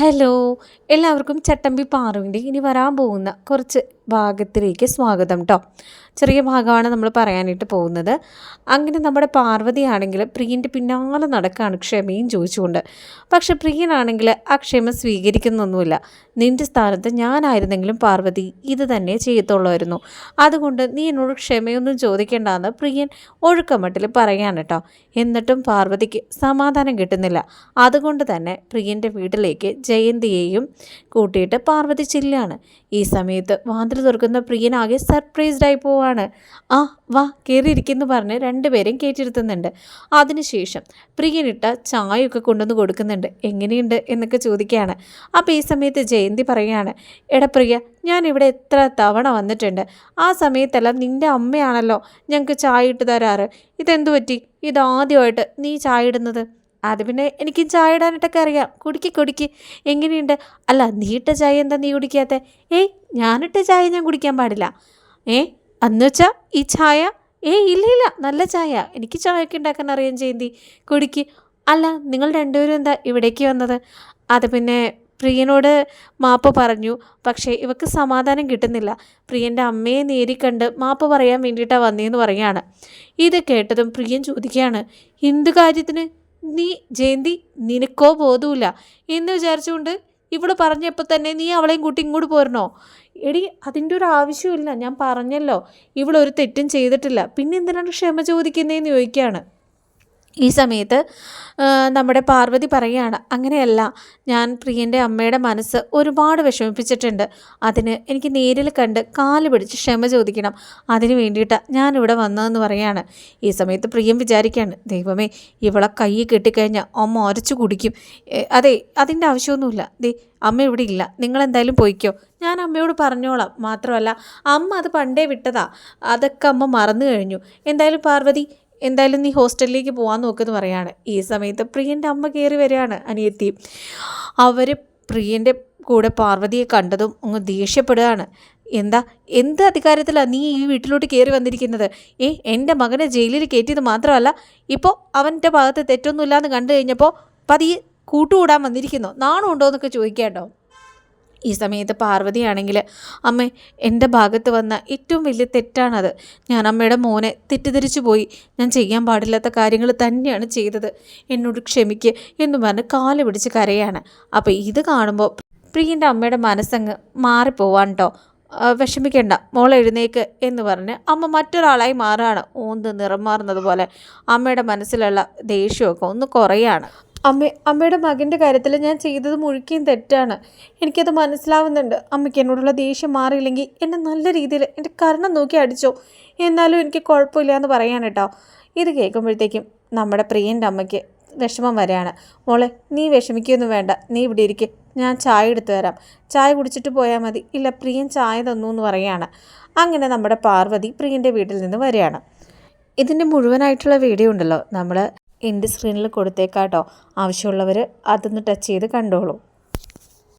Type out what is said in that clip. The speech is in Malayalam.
ഹലോ എല്ലാവർക്കും ചട്ടമ്പി പാറുവിന്റെ ഇനി വരാൻ പോകുന്ന കുറച്ച് ഭാഗത്തിലേക്ക് സ്വാഗതം കേട്ടോ ചെറിയ ഭാഗമാണ് നമ്മൾ പറയാനായിട്ട് പോകുന്നത്. അങ്ങനെ നമ്മുടെ പാർവതിയാണെങ്കിൽ പ്രിയന്റെ പിന്നാലെ നടക്കുകയാണ് ക്ഷമയും ചോദിച്ചുകൊണ്ട്. പക്ഷെ പ്രിയനാണെങ്കിൽ ആ ക്ഷമ സ്വീകരിക്കുന്നൊന്നുമില്ല. നിന്റെ സ്ഥാനത്ത് ഞാനായിരുന്നെങ്കിലും പാർവതി ഇത് തന്നെ ചെയ്യത്തുള്ളായിരുന്നു. അതുകൊണ്ട് നീ എന്നോട് ക്ഷമയൊന്നും ചോദിക്കേണ്ടെന്ന് പ്രിയൻ ഒഴുക്കമട്ടിൽ പറയാൻ കേട്ടോ എന്നിട്ടും പാർവതിക്ക് സമാധാനം കിട്ടുന്നില്ല. അതുകൊണ്ട് തന്നെ പ്രിയന്റെ വീട്ടിലേക്ക് ജയന്തിയെയും കൂട്ടിയിട്ട് പാർവതി ചില്ലാണ്. ഈ സമയത്ത് വാതിൽ തുറക്കുന്ന പ്രിയനാകെ സർപ്രൈസ്ഡായി പോവാണ്. ആ വാ കയറിയിരിക്കുന്നു പറഞ്ഞ് രണ്ടുപേരും കേട്ടിരുത്തുന്നുണ്ട് അതിനുശേഷം പ്രിയനിട്ട ചായയൊക്കെ കൊണ്ടുവന്ന് കൊടുക്കുന്നുണ്ട്. എങ്ങനെയുണ്ട്? എന്നൊക്കെ ചോദിക്കുകയാണ്. അപ്പോൾ ഈ സമയത്ത് ജയന്തി പറയുകയാണ്. എടാ പ്രിയ ഞാൻ ഇവിടെ എത്ര തവണ വന്നിട്ടുണ്ട്. ആ സമയത്തെല്ലാം നിന്റെ അമ്മയാണല്ലോ ഞങ്ങൾക്ക് ചായ ഇട്ട് തരാറ്. ഇതെന്തു പറ്റി? ഇതാദ്യമായിട്ട് നീ ചായ ഇടുന്നത്. അത് പിന്നെ എനിക്ക് ചായ ഇടാനായിട്ടൊക്കെ അറിയാം. കുടിക്ക് കുടിക്ക്. എങ്ങനെയുണ്ട്? അല്ല നീട്ട ചായ എന്താ നീ കുടിക്കാത്ത? ഏയ് ഞാനിട്ട ചായ ഞാൻ കുടിക്കാൻ പാടില്ല. ഏ അന്ന് വെച്ചാൽ ഈ ചായ? ഏയ് ഇല്ല ഇല്ല. നല്ല ചായ. എനിക്ക് ചായയൊക്കെ ഉണ്ടാക്കാൻ അറിയാം ചെയ്യുന്നതി കുടിക്ക്. അല്ല നിങ്ങൾ രണ്ടുപേരും എന്താ ഇവിടേക്ക് വന്നത്? അത് പിന്നെ പ്രിയനോട് മാപ്പ് പറഞ്ഞു. പക്ഷേ ഇവക്ക് സമാധാനം കിട്ടുന്നില്ല. പ്രിയന്റെ അമ്മയെ നേരിക്കണ്ട് മാപ്പ് പറയാൻ വേണ്ടിയിട്ടാണ് വന്നതെന്ന് പറയാണ് ഇത് കേട്ടതും പ്രിയൻ ചോദിക്കുകയാണ് എന്ത് കാര്യത്തിന്? നീ ജയന്തി നിനക്കോ ബോധമില്ല എന്ന് വിചാരിച്ചുകൊണ്ട് ഇവിടെ പറഞ്ഞപ്പോൾ തന്നെ നീ അവളെയും കൂട്ടി ഇങ്ങോട്ട് പോരണോ? എടി അതിന്റെ ഒരു ആവശ്യമില്ല ഞാൻ പറഞ്ഞല്ലോ ഇവളൊരു തെറ്റും ചെയ്തിട്ടില്ല. പിന്നെ എന്തിനാണ് ക്ഷമ ചോദിക്കുന്നതെന്ന് ചോദിക്കുകയാണ്? ഈ സമയത്ത് നമ്മുടെ പാർവതി പറയുകയാണ് അങ്ങനെയല്ല ഞാൻ പ്രിയന്റെ അമ്മയുടെ മനസ്സ് ഒരുപാട് വിഷമിപ്പിച്ചിട്ടുണ്ട്. അതിന് എനിക്ക് നേരിൽ കണ്ട് കാൽ പിടിച്ച് ക്ഷമ ചോദിക്കണം. അതിന് വേണ്ടിയിട്ട് ഞാനിവിടെ വന്നതെന്ന് പറയാണ്. ഈ സമയത്ത് പ്രിയം വിചാരിക്കുകയാണ് ദൈവമേ ഇവളെ കൈ കെട്ടിക്കഴിഞ്ഞാൽ അമ്മ അരച്ചു കുടിക്കും. അതെ അതിന്റെ ആവശ്യമൊന്നുമില്ല. ദേ അമ്മ ഇവിടെ ഇല്ല. നിങ്ങൾ എന്തായാലും പോയിക്കോ. ഞാൻ അമ്മയോട് പറഞ്ഞോളാം. മാത്രമല്ല അമ്മ അത് പണ്ടേ വിട്ടതാ. അതൊക്കെ അമ്മ മറന്നു കഴിഞ്ഞു. എന്തായാലും പാർവതി എന്തായാലും നീ ഹോസ്റ്റലിലേക്ക് പോകാൻ നോക്കുമെന്ന് പറയാണ്. ഈ സമയത്ത് പ്രിയന്റെ അമ്മ കയറി വരികയാണ് അനിയത്തി. അവർ പ്രിയന്റെ കൂടെ പാർവതിയെ കണ്ടതും അങ്ങ് ദേഷ്യപ്പെടുകയാണ്. എന്താ എന്ത് അധികാരത്തിലാണ് നീ ഈ വീട്ടിലോട്ട് കയറി വന്നിരിക്കുന്നത്? ഏ എന്റെ മകനെ ജയിലിൽ കയറ്റിയത് മാത്രമല്ല ഇപ്പോൾ അവന്റെ ഭാഗത്ത് തെറ്റൊന്നുമില്ലാന്ന് കണ്ടു കഴിഞ്ഞപ്പോൾ പതിയെ കൂട്ടുകൂടാൻ വന്നിരിക്കുന്നു. നാണുണ്ടോ എന്നൊക്കെ ചോദിക്കാട്ടോ. ഈ സമയത്ത് പാർവതിയാണെങ്കിൽ അമ്മ എന്റെ ഭാഗത്ത് വന്ന ഏറ്റവും വലിയ തെറ്റാണത്. ഞാൻ അമ്മയുടെ മോനെ തെറ്റിദ്ധരിച്ചു പോയി. ഞാൻ ചെയ്യാൻ പാടില്ലാത്ത കാര്യങ്ങൾ തന്നെയാണ് ചെയ്തത്. എന്നോട് ക്ഷമിക്ക് എന്ന് പറഞ്ഞ് കാൽ പിടിച്ച് കരയാണ്. അപ്പോൾ ഇത് കാണുമ്പോൾ പ്രിയന്റെ അമ്മയുടെ മനസ്സങ്ങ് മാറിപ്പോവാൻ കേട്ടോ വിഷമിക്കേണ്ട മോൾ എഴുന്നേക്ക് എന്ന് പറഞ്ഞ് അമ്മ മറ്റൊരാളായി മാറുകയാണ് ഓന്ത് നിറം മാറുന്നത് പോലെ അമ്മയുടെ മനസ്സിലുള്ള ദേഷ്യമൊക്കെ ഒന്ന് കുറയാണ്. അമ്മ അമ്മയുടെ മകന്റെ കാര്യത്തിൽ ഞാൻ ചെയ്തത് മുഴുക്കിയും തെറ്റാണ്. എനിക്കത് മനസ്സിലാവുന്നുണ്ട്. അമ്മയ്ക്ക് എന്നോടുള്ള ദേഷ്യം മാറിയില്ലെങ്കിൽ എന്നെ നല്ല രീതിയിൽ എന്റെ കരണം നോക്കി അടിച്ചോ. എന്നാലും എനിക്ക് കുഴപ്പമില്ല എന്ന് പറയാൻ കേട്ടോ. ഇത് കേൾക്കുമ്പോഴത്തേക്കും നമ്മുടെ പ്രിയന്റെ അമ്മയ്ക്ക് വിഷമം വരെയാണ് മോളെ നീ വിഷമിക്കൊന്നും വേണ്ട. നീ ഇവിടെ ഇരിക്കെ. ഞാൻ ചായ എടുത്തു തരാം. ചായ കുടിച്ചിട്ട് പോയാൽ മതി. ഇല്ല പ്രിയൻ ചായ തന്നു എന്ന് പറയാണ്. അങ്ങനെ നമ്മുടെ പാർവതി പ്രിയന്റെ വീട്ടിൽ നിന്ന് വരികയാണ്. ഇതിന്റെ മുഴുവനായിട്ടുള്ള വീഡിയോ ഉണ്ടല്ലോ. നമ്മൾ എന്റെ സ്ക്രീനിൽ കൊടുത്തേക്കാട്ടോ. ആവശ്യമുള്ളവർ അതൊന്ന് ടച്ച് ചെയ്ത് കണ്ടോളൂ.